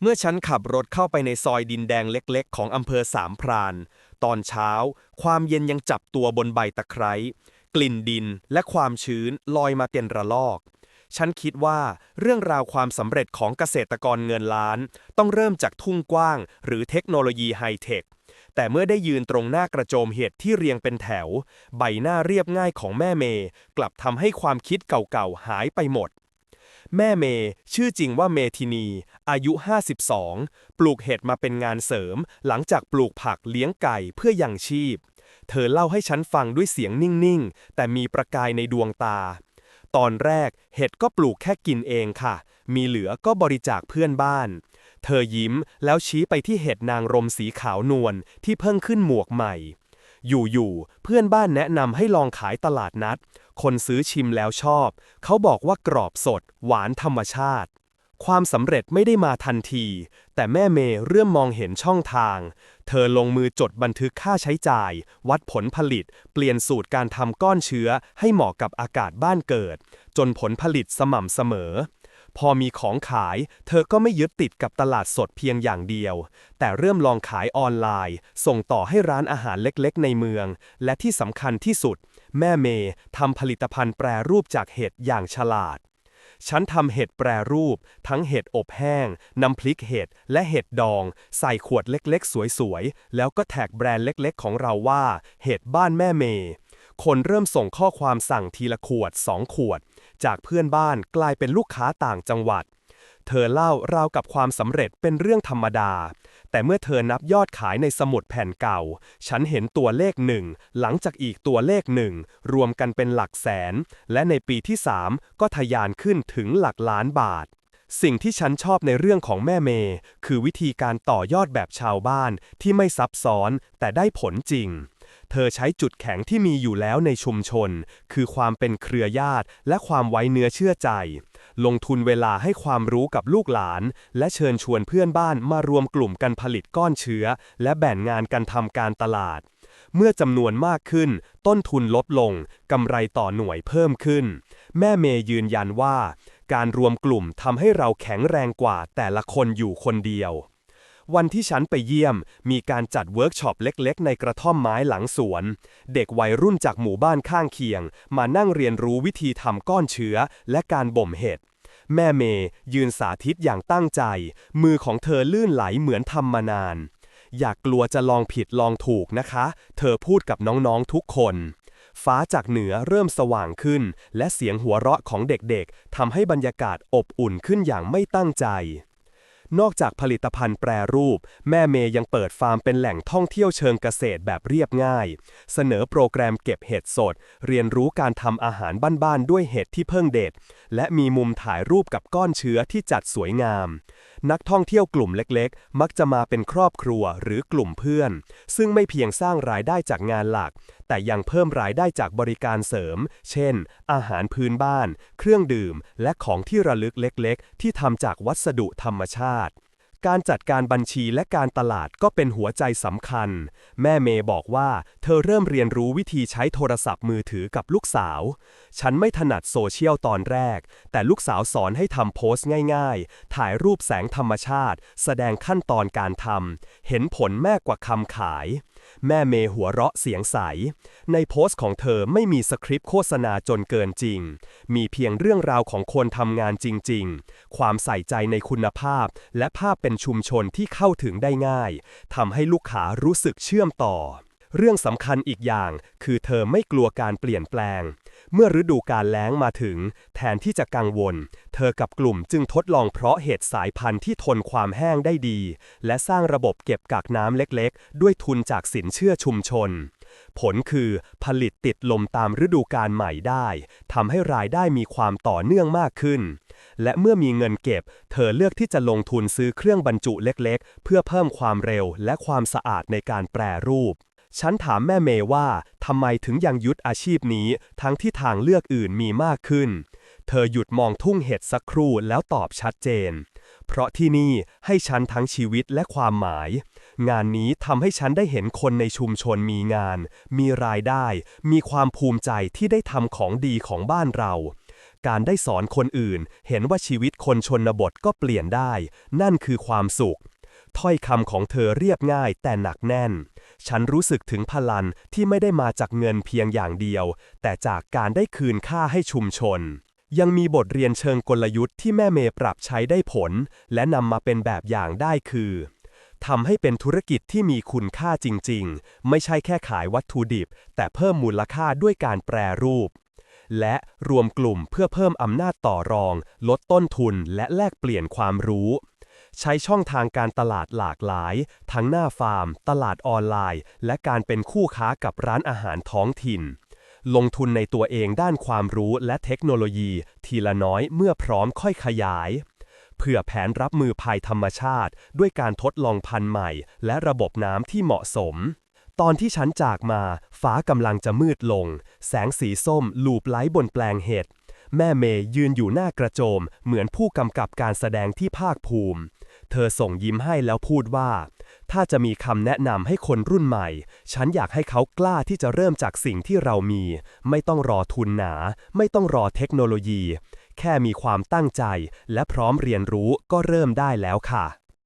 เมื่อฉันขับรถเข้าไปในซอยดินแดงเล็กๆ ของอำเภอสามพราน ตอนเช้า ความเย็นยังจับตัวบนใบตะไคร้ กลิ่นดินและความชื้นลอยมาเต็นระลอก ฉันคิดว่าเรื่องราวความสำเร็จของเกษตรกรเงินล้าน ต้องเริ่มจากทุ่งกว้าง หรือเทคโนโลยีไฮเทค แต่เมื่อได้ยืนตรงหน้ากระโจมเห็ดที่เรียงเป็นแถว ใบหน้าเรียบง่ายของแม่เมย์กลับทำให้ความคิดเก่าๆหายไปหมด แม่เมย์ชื่อจริงว่าเมทินี อายุ 52 ปลูกเห็ดมาเป็นงานเสริม หลังจากปลูกผักเลี้ยงไก่เพื่อยังชีพ เธอเล่าให้ฉันฟังด้วยเสียงนิ่ง ๆ แต่มีประกายในดวงตา ตอนแรกเห็ดก็ปลูกแค่กินเองค่ะ มีเหลือก็บริจาคเพื่อนบ้าน เธอยิ้มแล้วชี้ไปที่เห็ดนางรมสีขาวนวลที่เพิ่งขึ้นหมวกใหม่ อยู่ๆเพื่อนบ้านแนะนำให้ลองขายตลาดนัด คนซื้อชิมแล้วชอบ เขาบอกว่ากรอบสด หวานธรรมชาติ ความสำเร็จไม่ได้มาทันที แต่แม่เมย์เริ่มมองเห็นช่องทาง เธอลงมือจดบันทึกค่าใช้จ่าย วัดผลผลิต เปลี่ยนสูตรการทำก้อนเชื้อให้เหมาะกับอากาศบ้านเกิด จนผลผลิตสม่ำเสมอ พอมีของขาย เธอก็ไม่ยึดติดกับตลาดสดเพียงอย่างเดียว แต่เริ่มลองขายออนไลน์ ส่งต่อให้ร้านอาหารเล็กๆ ในเมือง และที่สำคัญที่สุด แม่เมย์ทำผลิตภัณฑ์แปรรูปจากเห็ดอย่างฉลาด ฉันทำเห็ดแปรรูป ทั้งเห็ดอบแห้ง น้ำพริกเห็ด และเห็ดดอง ใส่ขวดเล็กๆ สวยๆ แล้วก็แท็กแบรนด์เล็กๆ ของเราว่า เห็ดบ้านแม่เมย์คนเริ่มส่งข้อความสั่งทีละขวดสองขวด จากเพื่อนบ้านกลายเป็นลูกค้าต่างจังหวัด เธอเล่าราวกับความสำเร็จเป็นเรื่องธรรมดา แต่เมื่อเธอนับยอดขายในสมุดแผ่นเก่า ฉันเห็นตัวเลขหนึ่งหลังจากอีกตัวเลขหนึ่งรวมกันเป็นหลักแสน และในปีที่3ก็ทะยานขึ้นถึงหลักล้านบาทสิ่งที่ฉันชอบในเรื่องของแม่เมย์คือวิธีการต่อยอดแบบชาวบ้านที่ไม่ซับซ้อนแต่ได้ผลจริง เธอใช้จุดแข็งที่มีอยู่แล้วในชุมชน คือความเป็นเครือญาติ และความไว้เนื้อเชื่อใจ ลงทุนเวลาให้ความรู้กับลูกหลาน และเชิญชวนเพื่อนบ้านมารวมกลุ่มกันผลิตก้อนเชื้อ และแบ่งงานกันทำการตลาด เมื่อจำนวนมากขึ้น ต้นทุนลดลงกำไรต่อหน่วยเพิ่มขึ้น แม่เมย์ยืนยันว่า การรวมกลุ่มทำให้เราแข็งแรงกว่าแต่ละคนอยู่คนเดียว วันที่ฉันไปเยี่ยม มีการจัดเวิร์กช็อปเล็ก ๆ ในกระท่อมไม้หลังสวน เด็กวัยรุ่นจากหมู่บ้านข้างเคียง มานั่งเรียนรู้วิธีทำก้อนเชื้อและการบ่มเห็ด แม่เมย์ยืนสาธิตอย่างตั้งใจ มือของเธอลื่นไหลเหมือนทำมานาน อย่ากกลัวจะลองผิดลองถูกนะคะ เธอพูดกับน้องๆทุกคนฟ้าจากเหนือเริ่มสว่างขึ้น และเสียงหัวเราะของเด็กๆทำให้บรรยากาศอบอุ่นขึ้นอย่างไม่ตั้งใจ นอกจากผลิตภัณฑ์แปรรูป แม่เมย์ยังเปิดฟาร์มเป็นแหล่งท่องเที่ยวเชิงเกษตรแบบเรียบง่าย เสนอโปรแกรมเก็บเห็ดสด เรียนรู้การทำอาหารบ้านๆด้วยเห็ดที่เพิ่งเด็ด และมีมุมถ่ายรูปกับก้อนเชื้อที่จัดสวยงาม นักท่องเที่ยวกลุ่มเล็กๆ มักจะมาเป็นครอบครัวหรือกลุ่มเพื่อน ซึ่งไม่เพียงสร้างรายได้จากงานหลัก แต่ยังเพิ่มรายได้จากบริการเสริม เช่น อาหารพื้นบ้าน เครื่องดื่ม และของที่ระลึกเล็กๆ ที่ทำจากวัสดุธรรมชาติ การจัดการบัญชีและการตลาดก็เป็นหัวใจสำคัญ แม่เมย์บอกว่าเธอเริ่มเรียนรู้วิธีใช้โทรศัพท์มือถือกับลูกสาว ฉันไม่ถนัดโซเชียลตอนแรก แต่ลูกสาวสอนให้ทำโพสต์ง่ายๆ ถ่ายรูปแสงธรรมชาติ แสดงขั้นตอนการทำ เห็นผลแม่กว่าคำขาย แม่เมย์หัวเราะเสียงใส ในโพสต์ของเธอไม่มีสคริปต์โฆษณาจนเกินจริง มีเพียงเรื่องราวของคนทำงานจริง ๆ ความใส่ใจในคุณภาพและภาพเป็นชุมชนที่เข้าถึงได้ง่ายทำให้ลูกค้ารู้สึกเชื่อมต่อ เรื่องสำคัญอีกอย่าง คือเธอไม่กลัวการเปลี่ยนแปลง เมื่อฤดูการแล้งมาถึง แทนที่จะกังวล เธอกับกลุ่มจึงทดลองเพราะเห็ดสายพันธุ์ที่ทนความแห้งได้ดี และสร้างระบบเก็บกักน้ำเล็กๆ ด้วยทุนจากสินเชื่อชุมชนผลคือผลิตติดลมตามฤดูการใหม่ได้ ทำให้รายได้มีความต่อเนื่องมากขึ้น และเมื่อมีเงินเก็บ เธอเลือกที่จะลงทุนซื้อเครื่องบรรจุเล็กๆ เพื่อเพิ่มความเร็วและความสะอาดในการแปรรูป ฉันถามแม่เมย์ว่าทำไมถึงยังยึดอาชีพนี้ ทั้งที่ทางเลือกอื่นมีมากขึ้น เธอหยุดมองทุ่งเห็ดสักครู่แล้วตอบชัดเจน เพราะที่นี่ให้ฉันทั้งชีวิตและความหมายงานนี้ทำให้ฉันได้เห็นคนในชุมชนมีงาน มีรายได้ มีความภูมิใจที่ได้ทำของดีของบ้านเรา การได้สอนคนอื่น เห็นว่าชีวิตคนชนบทก็เปลี่ยนได้ นั่นคือความสุข ถ้อยคำของเธอเรียบง่ายแต่หนักแน่น ฉันรู้สึกถึงพลังที่ไม่ได้มาจากเงินเพียงอย่างเดียว แต่จากการได้คืนค่าให้ชุมชน ยังมีบทเรียนเชิงกลยุทธ์ที่แม่เมย์ปรับใช้ได้ผล และนำมาเป็นแบบอย่างได้คือทำให้เป็นธุรกิจที่มีคุณค่าจริง ๆ ไม่ใช่แค่ขายวัตถุดิบ แต่เพิ่มมูลค่าด้วยการแปรรูป และรวมกลุ่มเพื่อเพิ่มอำนาจต่อรอง ลดต้นทุนและแลกเปลี่ยนความรู้ ใช้ช่องทางการตลาดหลากหลาย ทั้งหน้าฟาร์ม ตลาดออนไลน์ และการเป็นคู่ค้ากับร้านอาหารท้องถิ่น ลงทุนในตัวเองด้านความรู้และเทคโนโลยี ทีละน้อยเมื่อพร้อมค่อยขยายเพื่อแผนรับมือภัยธรรมชาติ ด้วยการทดลองพันธุ์ใหม่ และระบบน้ำที่เหมาะสม ตอนที่ฉันจากมา ฟ้ากำลังจะมืดลง แสงสีส้มลูบไล้บนแปลงเห็ด แม่เมย์ยืนอยู่หน้ากระโจม เหมือนผู้กำกับการแสดงที่ภาคภูมิ เธอส่งยิ้มให้แล้วพูดว่า ถ้าจะมีคำแนะนำให้คนรุ่นใหม่ ฉันอยากให้เขากล้าที่จะเริ่มจากสิ่งที่เรามี ไม่ต้องรอทุนหนา ไม่ต้องรอเทคโนโลยี แค่มีความตั้งใจ และพร้อมเรียนรู้ก็เริ่มได้แล้วค่ะ